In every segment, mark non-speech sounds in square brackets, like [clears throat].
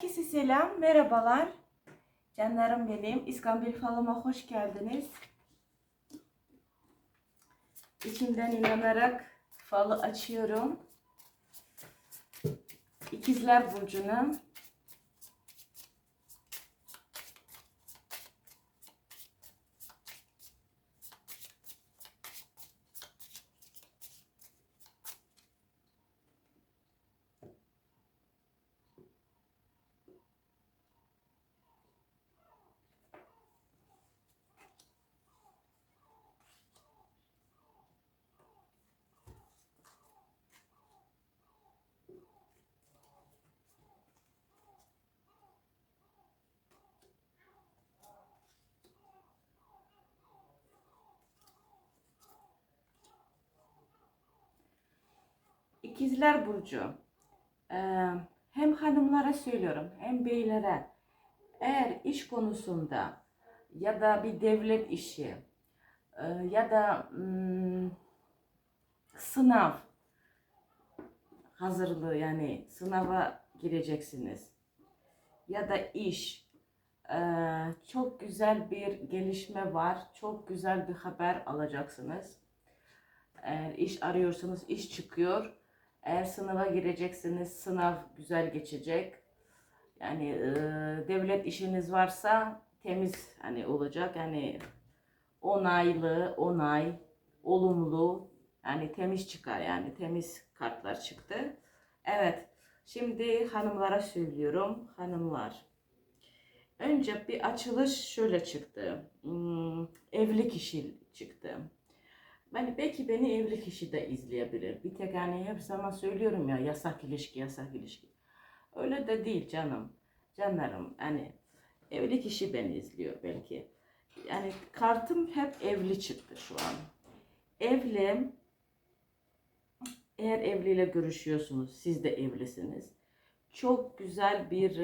Herkese selam, merhabalar. Canlarım benim, İskambil falıma hoş geldiniz. İçimden inanarak falı açıyorum. İkizler Burcu'na İkizler Burcu. Ee, hem hanımlara söylüyorum hem beylere. Eğer iş konusunda ya da bir devlet işi e, ya da hmm, sınav hazırlığı yani sınava gireceksiniz ya da iş e, çok güzel bir gelişme var. Çok güzel bir haber alacaksınız. Eğer iş arıyorsanız iş çıkıyor. Eğer sınava gireceksiniz sınav güzel geçecek. Yani e, devlet işiniz varsa temiz hani olacak. Yani onaylı, onay, olumlu yani temiz çıkar yani temiz kartlar çıktı. Evet. Şimdi hanımlara söylüyorum. Hanımlar. Önce bir açılış şöyle çıktı. Hmm, evli kişi çıktı. Yani belki beni evli kişi de izleyebilir. Bir tek hani hep zaman söylüyorum ya yasak ilişki, yasak ilişki. Öyle de değil canım. Canlarım hani evli kişi beni izliyor belki. Yani kartım hep evli çıktı şu an. Evli eğer evliyle görüşüyorsunuz, siz de evlisiniz. Çok güzel bir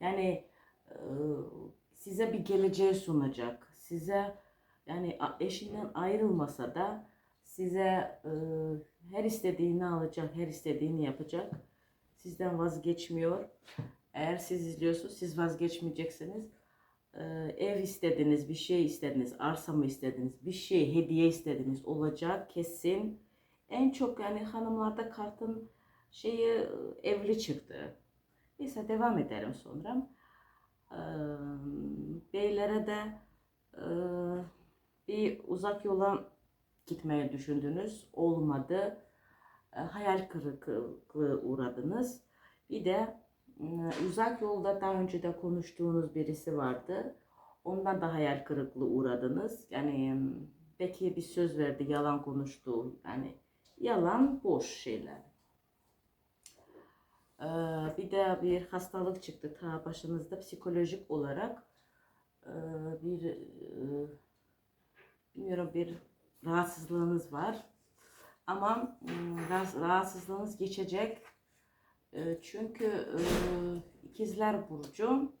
yani size bir geleceği sunacak. Size yani eşinden ayrılmasa da size ıı, her istediğini alacak, her istediğini yapacak. Sizden vazgeçmiyor. Eğer siz izliyorsunuz, siz vazgeçmeyeceksiniz. Ee, ev istediniz, bir şey istediniz, arsa mı istediniz, bir şey, hediye istediniz olacak kesin. En çok yani hanımlarda kartın şeyi ıı, evli çıktı. Neyse devam ederim sonra. Ee, beylere de ıı, bir uzak yola gitmeye düşündünüz. Olmadı. E, Hayal kırıklığı uğradınız. Bir de uzak yolda daha önce de konuştuğunuz birisi vardı. Ondan da hayal kırıklığı uğradınız. Yani belki bir söz verdi, yalan konuştu. Yani yalan, boş şeyler. E, Bir de bir hastalık çıktı ta başınızda psikolojik olarak e, bir bilmiyorum bir rahatsızlığınız var. Ama rahatsız- rahatsızlığınız geçecek. E, Çünkü e, ikizler burcu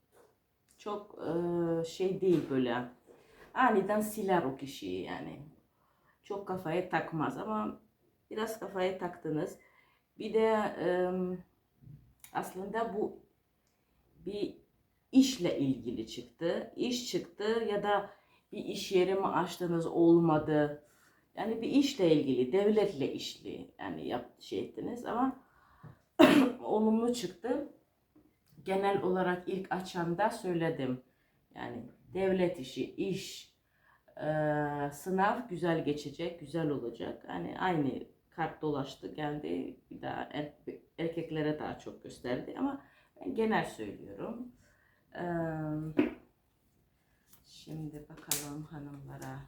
çok e, şey değil böyle. Aniden siler o kişiyi yani. Çok kafaya takmaz ama biraz kafaya taktınız. Bir de aslında bu bir işle ilgili çıktı. İş çıktı ya da bir iş yeri mi açtınız olmadı. Yani bir işle ilgili, devletle işli yani yap, şey ettiniz ama [coughs] olumlu çıktı. Genel olarak ilk açanda söyledim. Yani devlet işi, iş, eee, sınav güzel geçecek, güzel olacak. Hani aynı kart dolaştı geldi. Bir daha er- erkeklere daha çok gösterdi ama ben genel söylüyorum. Eee Şimdi bakalım hanımlara.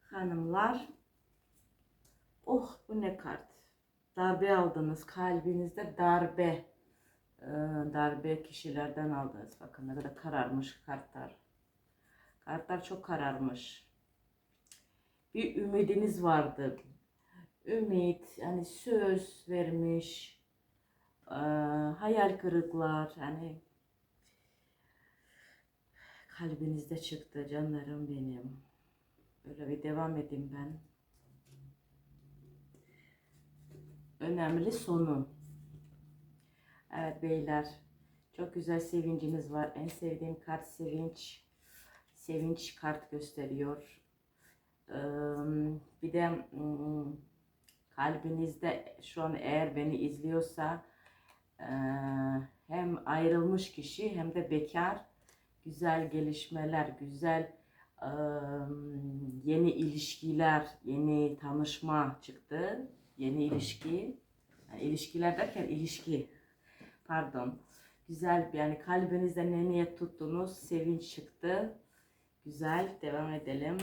Hanımlar. Oh bu ne kart. Darbe aldınız kalbinizde darbe. Ee, darbe kişilerden aldınız. Bakın ne kadar kararmış kartlar. Kartlar çok kararmış. Bir ümidiniz vardı. ümit, yani söz vermiş, eee, hayal kırıklar, hani kalbinizde çıktı canlarım benim. Böyle bir devam edeyim ben. Önemli sonu. Evet beyler, çok güzel sevinciniz var. En sevdiğim kart sevinç. Sevinç kart gösteriyor. Bir de kalbinizde şu an eğer beni izliyorsa hem ayrılmış kişi hem de bekar güzel gelişmeler, güzel yeni ilişkiler, yeni tanışma çıktı. Yeni ilişki. Yani ilişkiler derken ilişki. Pardon. Güzel yani kalbinizde ne niyet tuttunuz, sevinç çıktı. Güzel. Devam edelim.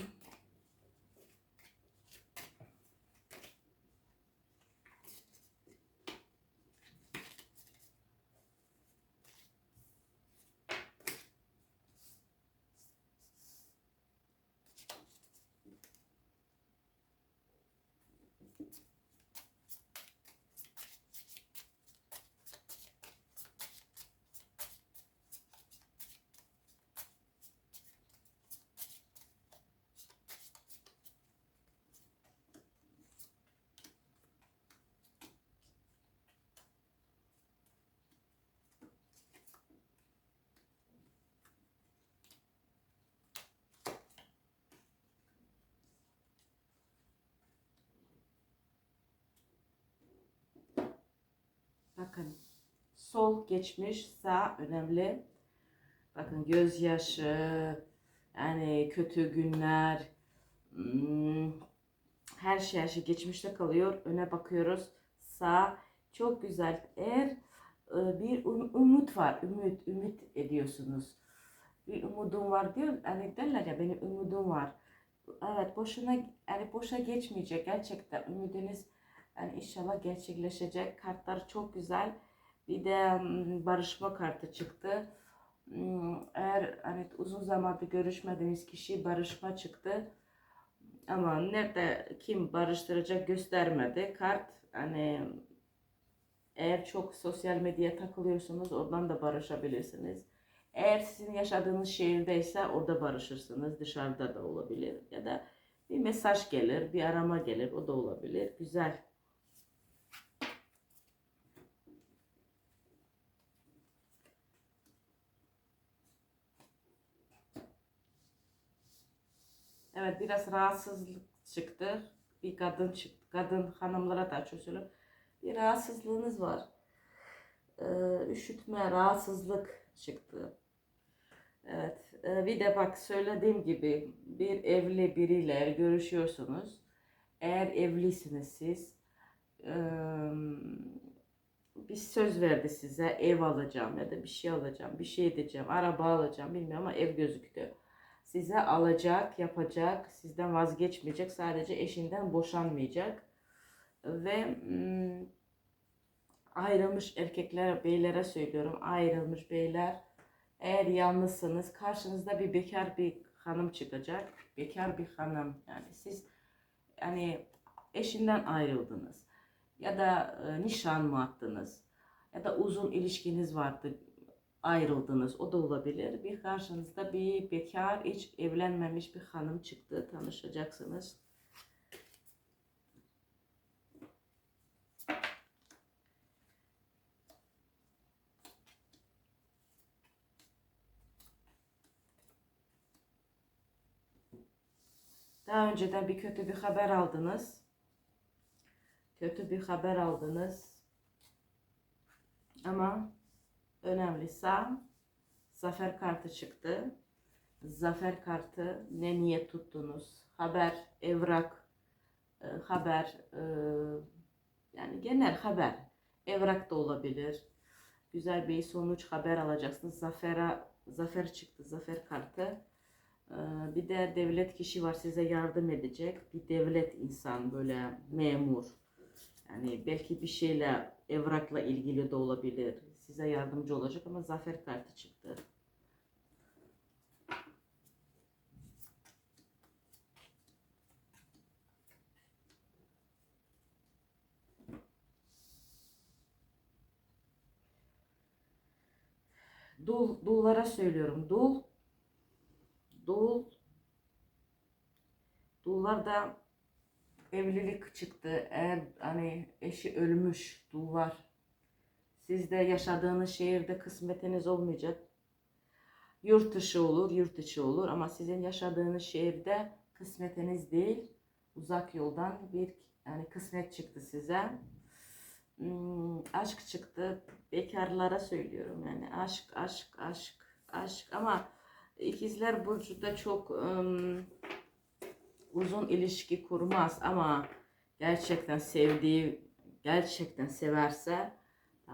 Bakın sol geçmiş sağ önemli. Bakın gözyaşı yani kötü günler hmm, her şey her şey geçmişte kalıyor. Öne bakıyoruz. Sağ çok güzel. Eğer e, bir um- umut var. Ümit, ümit ediyorsunuz. Bir umudum var diyor. Hani derler ya benim umudum var. Evet boşuna yani boşa geçmeyecek gerçekten ümidiniz yani inşallah gerçekleşecek. Kartlar çok güzel. Bir de mm, barışma kartı çıktı. Hmm, Eğer hani uzun zamandır görüşmediğiniz kişi barışma çıktı. Ama nerede kim barıştıracak göstermedi. Kart hani eğer çok sosyal medyaya takılıyorsunuz oradan da barışabilirsiniz. Eğer sizin yaşadığınız şehirdeyse orada barışırsınız. Dışarıda da olabilir. Ya da bir mesaj gelir, bir arama gelir. O da olabilir. Güzel. Evet biraz rahatsızlık çıktı. Bir kadın çıktı. Kadın hanımlara da söylüyorum. Bir rahatsızlığınız var. Ee, üşütme, rahatsızlık çıktı. Evet. e, Bir de bak söylediğim gibi bir evli biriyle görüşüyorsunuz. Eğer evlisiniz siz e, bir söz verdi size ev alacağım ya da bir şey alacağım, bir şey edeceğim, araba alacağım bilmiyorum ama ev gözüktü. Size alacak, yapacak, sizden vazgeçmeyecek, sadece eşinden boşanmayacak. Ve mm, ayrılmış erkeklere, beylere söylüyorum, ayrılmış beyler eğer yalnızsınız karşınızda bir bekar bir hanım çıkacak. Bekar bir hanım yani siz yani eşinden ayrıldınız ya da e, nişan mı attınız ya da uzun ilişkiniz vardı ayrıldınız o da olabilir. Bir karşınızda bir bekar hiç evlenmemiş bir hanım çıktı tanışacaksınız. Daha önceden bir kötü bir haber aldınız. Kötü bir haber aldınız. Ama önemlisi zafer kartı çıktı. Zafer kartı ne niyet tuttunuz? Haber, evrak, e, haber, e, yani genel haber. Evrak da olabilir. Güzel bir sonuç haber alacaksınız. Zafere, zafer çıktı, zafer kartı. Ee, Bir de devlet kişi var size yardım edecek. Bir devlet insan böyle memur. Yani belki bir şeyle evrakla ilgili de olabilir size yardımcı olacak ama zafer kartı çıktı. Dul, dullara söylüyorum. Dul, dul, dullar da evlilik çıktı. Eğer hani eşi ölmüş, dul var Sizde yaşadığınız şehirde kısmetiniz olmayacak. Yurt dışı olur, yurt içi olur ama sizin yaşadığınız şehirde kısmetiniz değil. Uzak yoldan bir yani kısmet çıktı size. Hmm, aşk çıktı. Bekarlara söylüyorum yani aşk, aşk, aşk, aşk ama ikizler burcuda çok ım, uzun ilişki kurmaz ama gerçekten sevdiği, gerçekten severse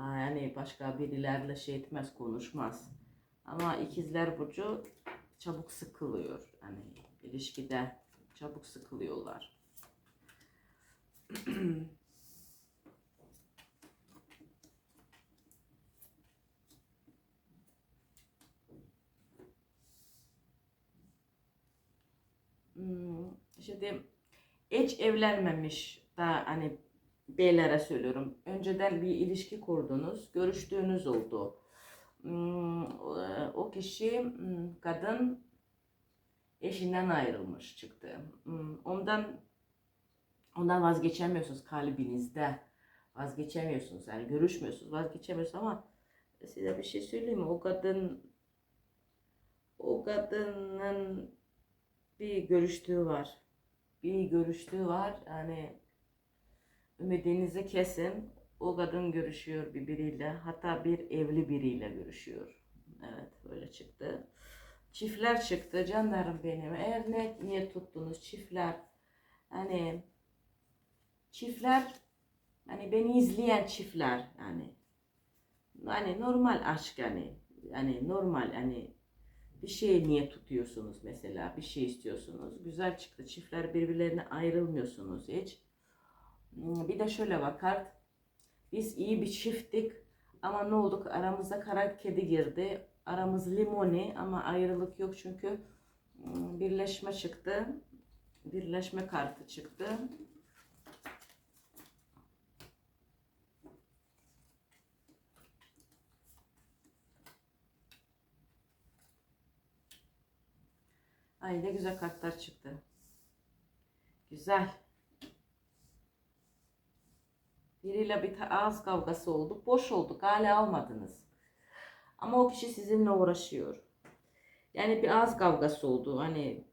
yani başka birilerle şey etmez, konuşmaz. Ama ikizler burcu çabuk sıkılıyor. Yani ilişkide çabuk sıkılıyorlar. [clears throat] Hmm, Şimdi hiç evlenmemiş da hani beylere söylüyorum. Önceden bir ilişki kurdunuz, görüştüğünüz oldu. Hmm, o- kişi hmm, kadın eşinden ayrılmış çıktı. Hmm, Ondan ondan vazgeçemiyorsunuz kalbinizde. Vazgeçemiyorsunuz yani görüşmüyorsunuz, vazgeçemiyorsunuz ama size bir şey söyleyeyim mi? O kadın o kadının bir görüştüğü var. Bir görüştüğü var. Yani ümidinizi kesin. O kadın görüşüyor birbiriyle. Hatta bir evli biriyle görüşüyor. Evet böyle çıktı. Çiftler çıktı canlarım benim. Eğer ne niye tuttunuz çiftler? Hani çiftler hani beni izleyen çiftler yani hani normal aşk yani yani normal hani bir şey niye tutuyorsunuz mesela bir şey istiyorsunuz güzel çıktı çiftler birbirlerine ayrılmıyorsunuz hiç bir de şöyle bakar. Biz iyi bir çifttik ama ne olduk aramıza kara kedi girdi. Aramız limoni ama ayrılık yok çünkü hmm, birleşme çıktı. Birleşme kartı çıktı. Ay ne güzel kartlar çıktı. Güzel. Biriyle bir ağız kavgası oldu. Boş olduk. Hala almadınız. Ama o kişi sizinle uğraşıyor. Yani bir ağız kavgası oldu. Hani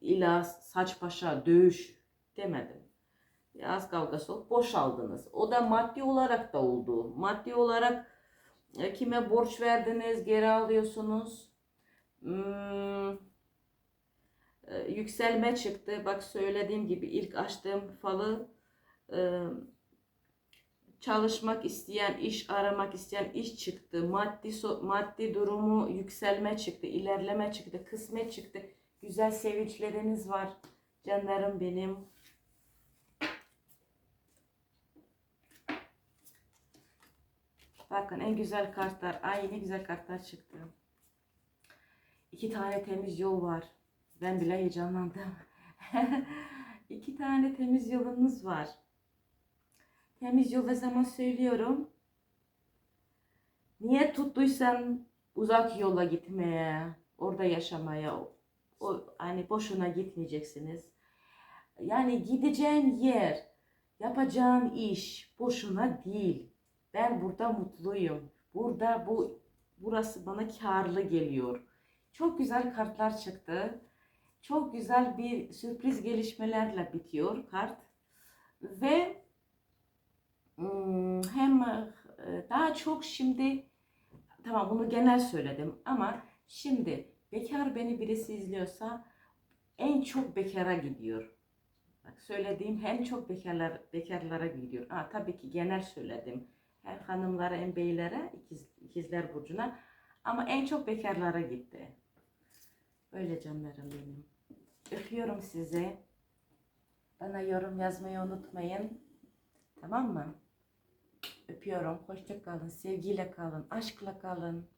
illa saç başa dövüş demedim. Bir ağız kavgası oldu. Boşaldınız. O da maddi olarak da oldu. Maddi olarak e, kime borç verdiniz geri alıyorsunuz. Hmm, e, yükselme çıktı. Bak söylediğim gibi ilk açtığım falı e, çalışmak isteyen, iş aramak isteyen iş çıktı. Maddi so- maddi durumu yükselme çıktı, ilerleme çıktı, kısmet çıktı. Güzel sevinçleriniz var. Canlarım benim. Bakın en güzel kartlar. Ay ne güzel kartlar çıktı. İki tane temiz yol var. Ben bile heyecanlandım. [laughs] İki tane temiz yolunuz var. Temiz yol ne zaman söylüyorum. Niye tuttuysan uzak yola gitmeye, orada yaşamaya, o, o hani boşuna gitmeyeceksiniz. Yani gideceğin yer, yapacağın iş boşuna değil. Ben burada mutluyum. Burada bu burası bana karlı geliyor. Çok güzel kartlar çıktı. Çok güzel bir sürpriz gelişmelerle bitiyor kart. Ve hem e, daha çok şimdi tamam bunu genel söyledim ama şimdi bekar beni birisi izliyorsa en çok bekara gidiyor. Bak söylediğim en çok bekarlar bekarlara gidiyor. Ha, tabii ki genel söyledim. Hem hanımlara hem beylere ikiz, ikizler burcuna ama en çok bekarlara gitti. Öyle canlarım benim. Öpüyorum sizi. Bana yorum yazmayı unutmayın. Tamam mı? Öpüyorum. Hoşça kalın. Sevgiyle kalın. Aşkla kalın.